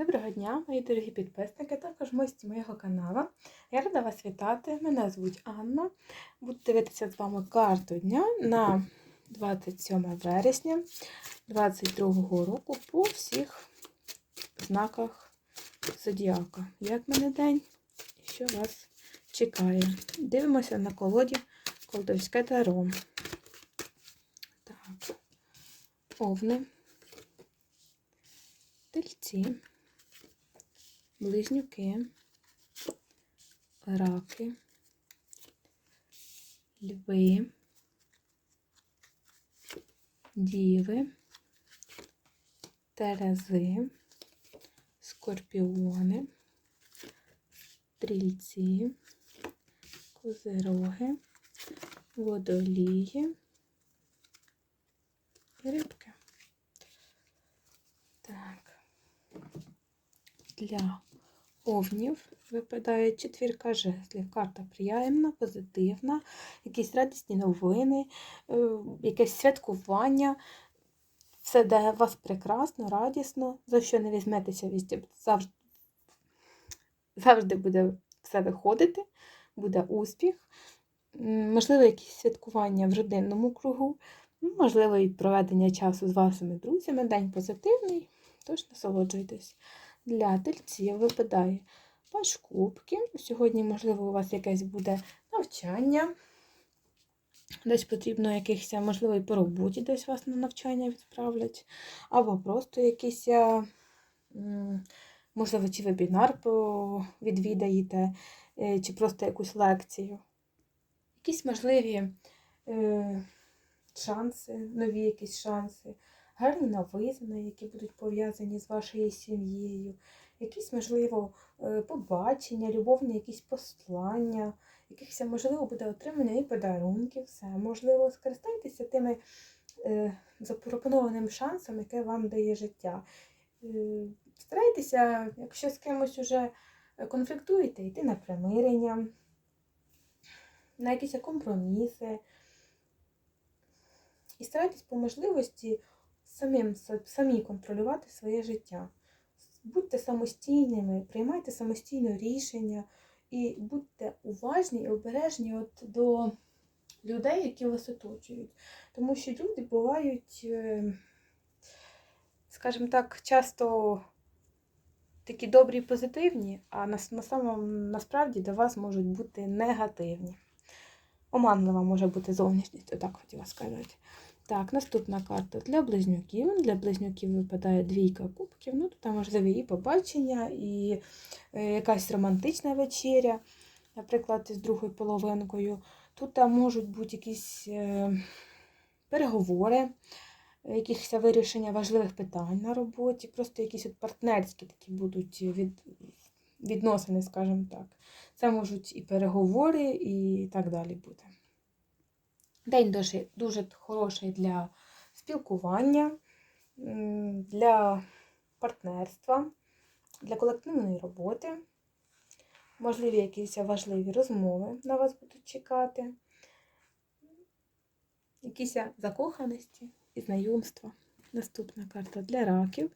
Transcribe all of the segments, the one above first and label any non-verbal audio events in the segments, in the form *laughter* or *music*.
Доброго дня, мої дорогі підписники, також гості моєго каналу. Я рада вас вітати. Мене звуть Анна. Буду дивитися з вами карту дня на 27 вересня 2022 року по всіх знаках зодіака. Як мене день що вас чекає? Дивимося на колоді Колдовське таро. Так, овни, тельці близнюки, раки, льви, діви, терези, скорпіони, стрільці, козироги, водолії і рибки. Так. Для овнів випадає четвірка жезлів. Карта приємна, позитивна, якісь радісні новини, е, якесь святкування. Все де вас прекрасно, радісно. За що не візьметеся, завжди, завжди буде все виходити, буде успіх. Можливо, якісь святкування в родинному кругу, можливо, і проведення часу з вашими друзями. День позитивний, тож насолоджуйтесь для тельців випадає паш кубки. Сьогодні, можливо, у вас якесь буде навчання. Десь потрібно якихось, можливо, і по роботі десь вас на навчання відправлять. Або просто якийсь, можливо, чи вебінар відвідаєте, е, чи просто якусь лекцію. Якісь можливі е, шанси, нові якісь шанси гарні новини, які будуть пов'язані з вашою сім'єю, якісь, можливо, е, побачення, любовні якісь послання, якихось, можливо, буде отримання і подарунків, все. Можливо, скористайтеся тими е, запропонованим шансом, яке вам дає життя. Е, Старайтеся, якщо з кимось уже конфліктуєте, йти на примирення, на якісь компроміси. І старайтесь по можливості самим, самі контролювати своє життя. Будьте самостійними, приймайте самостійно рішення і будьте уважні і обережні от до людей, які вас оточують. Тому що люди бувають, е, скажімо так, часто такі добрі і позитивні, а на, на самому, насправді до вас можуть бути негативні. Оманлива може бути зовнішність, отак хотіла сказати. Так, наступна карта для близнюків. Для близнюків випадає двійка кубків. Ну, тут можливі і побачення, і е, якась романтична вечеря, наприклад, з другою половинкою. Тут там можуть бути якісь е, переговори, якісь вирішення важливих питань на роботі, просто якісь от партнерські такі будуть від, відносини, скажімо так. Це можуть і переговори, і так далі бути. День дуже, дуже хороший для спілкування, для партнерства, для колективної роботи. Можливі якісь важливі розмови на вас будуть чекати, якісь закоханості і знайомства. Наступна карта для раків.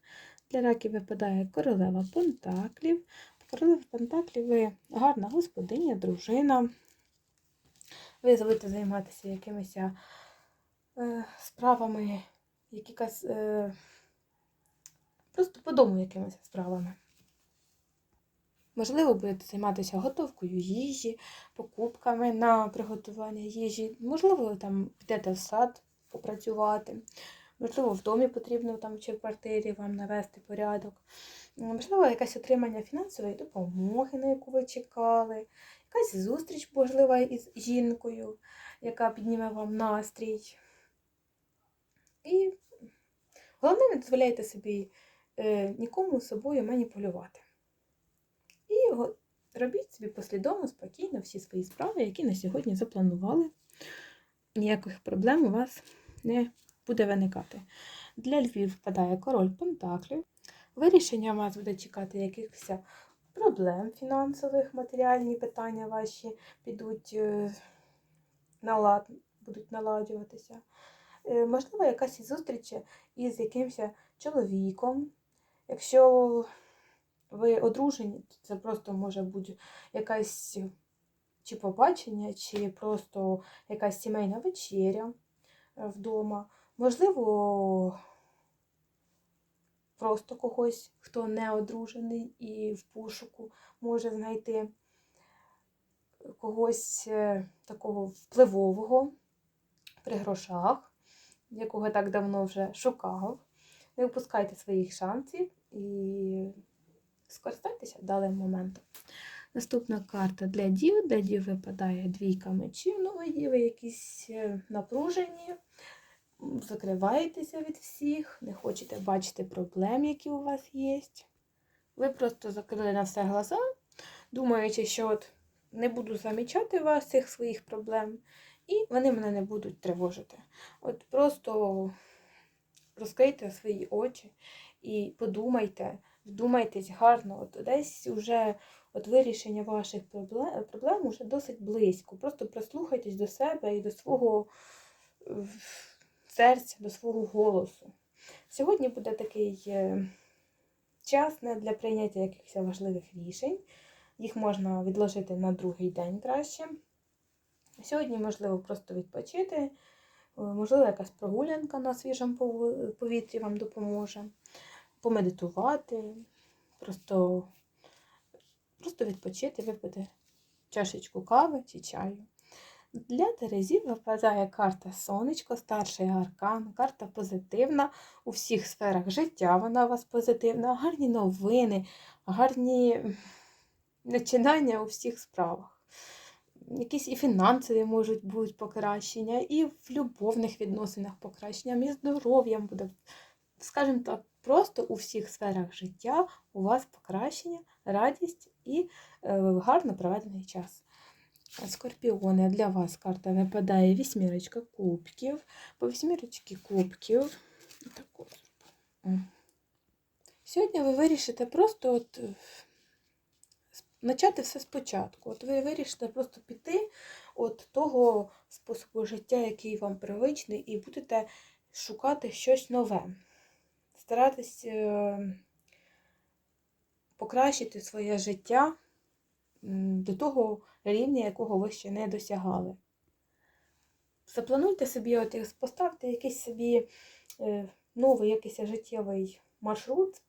Для раків випадає королева Пентаклів. Королева Пентаклів ви гарна господиня, дружина. Ви будете займатися якимись е, справами, якісь е, просто по дому якимись справами. Можливо, будете займатися готовкою їжі, покупками на приготування їжі. Можливо, там підете в сад попрацювати. Можливо, в домі потрібно там чи в квартирі вам навести порядок. Можливо, якесь отримання фінансової допомоги, на яку ви чекали, якась зустріч, можливо, із жінкою, яка підніме вам настрій. І головне, не дозволяйте собі е, нікому собою маніпулювати. І робіть собі послідовно, спокійно всі свої справи, які на сьогодні запланували. Ніяких проблем у вас не буде виникати. Для Львів впадає король Пентаклів. Вирішення вас буде чекати якихось проблем фінансових, матеріальні питання ваші підуть е, налад, будуть наладжуватися. Е, Можливо, якась зустріч із якимось чоловіком. Якщо ви одружені, то це просто може бути якась чи побачення, чи просто якась сімейна вечеря е, вдома. Можливо, просто когось, хто не одружений і в пошуку може знайти когось е, такого впливового при грошах, якого так давно вже шукав. Не випускайте своїх шансів і скористайтеся даним моментом. Наступна карта для дів. Для дів випадає двійка мечів. Ну, ви діви якісь е, напружені, закриваєтеся від всіх, не хочете бачити проблем, які у вас є. Ви просто закрили на все глаза, думаючи, що от не буду замічати вас цих своїх проблем, і вони мене не будуть тривожити. От просто розкрийте свої очі і подумайте, вдумайтесь гарно, от десь уже от вирішення ваших проблем, проблем уже досить близько. Просто прислухайтесь до себе і до свого е, серця, до свого голосу. Сьогодні буде такий е, час не для прийняття якихось важливих рішень. Їх можна відложити на другий день краще. Сьогодні, можливо, просто відпочити, е, можливо, якась прогулянка на свіжому повітрі вам допоможе, помедитувати, просто, просто відпочити, випити чашечку кави чи чаю. Для Терезів випадає карта Сонечко, старший аркан, карта позитивна у всіх сферах життя. Вона у вас позитивна, гарні новини, гарні начинання у всіх справах. Якісь і фінансові можуть бути покращення, і в любовних відносинах покращення, і здоров'ям буде. Скажімо так, просто у всіх сферах життя у вас покращення, радість і е, гарно проведений час. Скорпіони, для вас карта випадає вісьмірочка кубків. По вісьмірочці кубків. Таку. О. Сьогодні ви вирішите просто от, е, почати все спочатку. От ви вирішите просто піти від того способу життя, який вам привичний, і будете шукати щось нове. Старатись е, покращити своє життя до того рівня, якого ви ще не досягали. Заплануйте собі, от, поставте якийсь собі е, новий якийсь життєвий маршрут,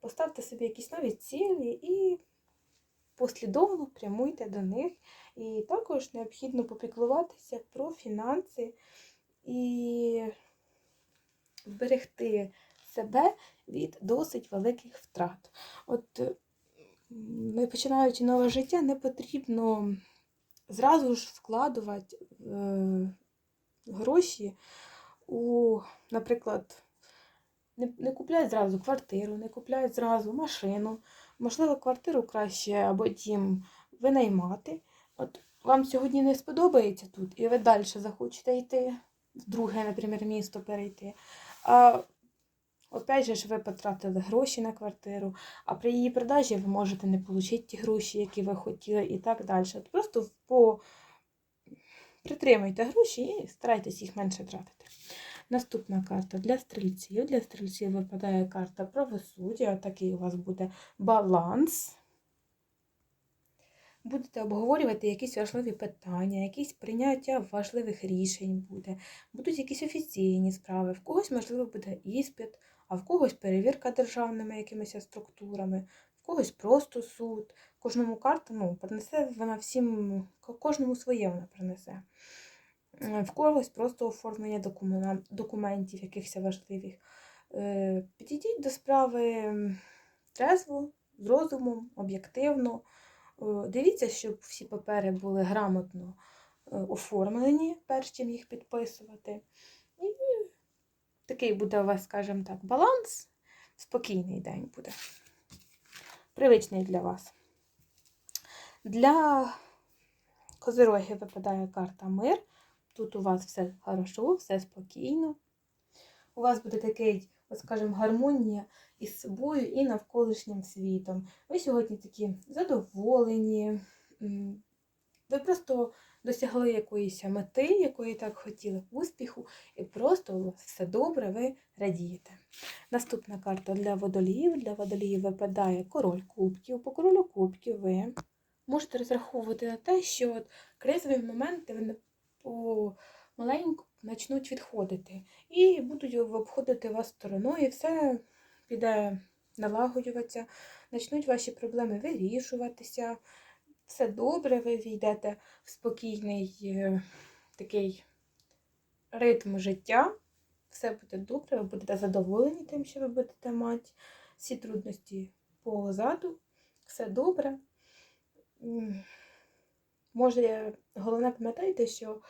поставте собі якісь нові цілі і послідовно прямуйте до них. І також необхідно попіклуватися про фінанси і зберегти себе від досить великих втрат. От починаючи нове життя, не потрібно зразу ж вкладувати е, гроші у, наприклад, не, не купляють зразу квартиру, не купляють зразу машину. Можливо, квартиру краще або дім винаймати. От вам сьогодні не сподобається тут, і ви далі захочете йти в друге, наприклад, місто перейти. А опять же ж ви потратили гроші на квартиру, а при її продажі ви можете не отримати ті гроші, які ви хотіли, і так далі. От просто по... притримуйте гроші і старайтесь їх менше тратити. Наступна карта для стрільців. Для стрільців випадає карта правосуддя. Такий у вас буде баланс. Будете обговорювати якісь важливі питання, якісь прийняття важливих рішень буде, будуть якісь офіційні справи, в когось, можливо, буде іспит, а в когось перевірка державними якимись структурами, в когось просто суд. Кожному карту ну, принесе вона всім, кожному своє вона принесе. Е, В когось просто оформлення документів, якихось важливих. Е, Підійдіть до справи трезво, з розумом, об'єктивно. Е, Дивіться, щоб всі папери були грамотно оформлені, перш чим їх підписувати. Такий буде у вас, скажімо так, баланс. Спокійний день буде. Привичний для вас. Для козирогів випадає карта мир. Тут у вас все хорошо, все спокійно. У вас буде такий, от скажімо, гармонія із собою і навколишнім світом. Ви сьогодні такі задоволені, Ви просто досягли якоїсь мети, якої так хотіли, успіху, і просто у вас все добре, ви радієте. Наступна карта для водоліїв. Для водоліїв випадає король кубків. По королю кубків ви можете розраховувати на те, що от кризові моменти вони помаленьку почнуть відходити і будуть обходити вас стороною, і все піде налагоджуватися, почнуть ваші проблеми вирішуватися. Все добре, ви війдете в спокійний е, такий ритм життя. Все буде добре, ви будете задоволені тим, що ви будете мати. Всі трудності позаду, все добре. Може, головне пам'ятайте, що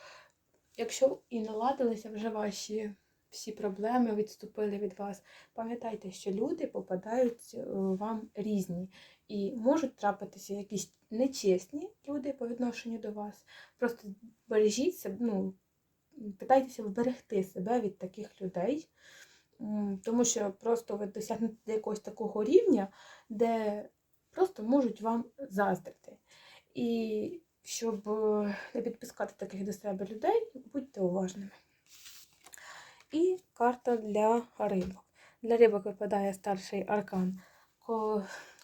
якщо і наладилися вже ваші всі проблеми, відступили від вас, пам'ятайте, що люди попадають е, вам різні і можуть трапитися якісь нечесні люди по відношенню до вас. Просто бережіть себе, ну, питайтеся вберегти себе від таких людей, тому що просто ви досягнете якогось такого рівня, де просто можуть вам заздрити. І щоб е, не підпускати таких до себе людей, будьте уважними. І карта для рибок. Для рибок випадає старший аркан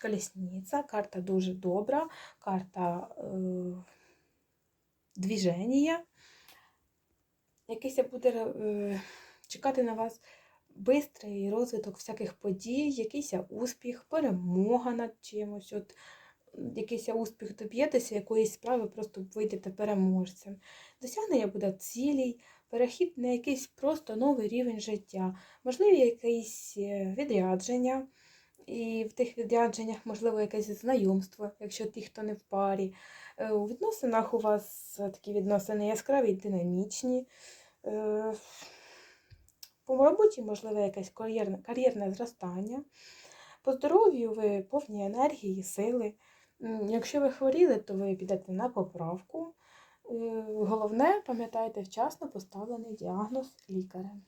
колісниця. Карта дуже добра, карта е, двіження. Якийсь буде е, чекати на вас бистрий розвиток всяких подій, якийсь успіх, перемога над чимось. От, якийсь успіх доб'єтеся, якоїсь справи просто вийдете переможцем. Досягнення буде цілій, перехід на якийсь просто новий рівень життя, можливі якісь е, відрядження. І в тих відрядженнях, можливо, якесь знайомство, якщо ті, хто не в парі. Е, У відносинах у вас е, такі відносини яскраві, динамічні. Е, По роботі, можливо, якесь кар'єрне, кар'єрне зростання. По здоров'ю ви повні енергії, сили. Якщо ви хворіли, то ви підете на поправку. Е, Головне, пам'ятайте вчасно поставлений діагноз лікарем.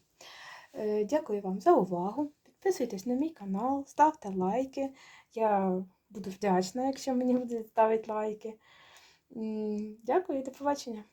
Е, Дякую вам за увагу. Підписуйтесь на мій канал, ставте лайки. Я буду вдячна, *laughs* якщо мені будуть ставити лайки. Дякую і до побачення.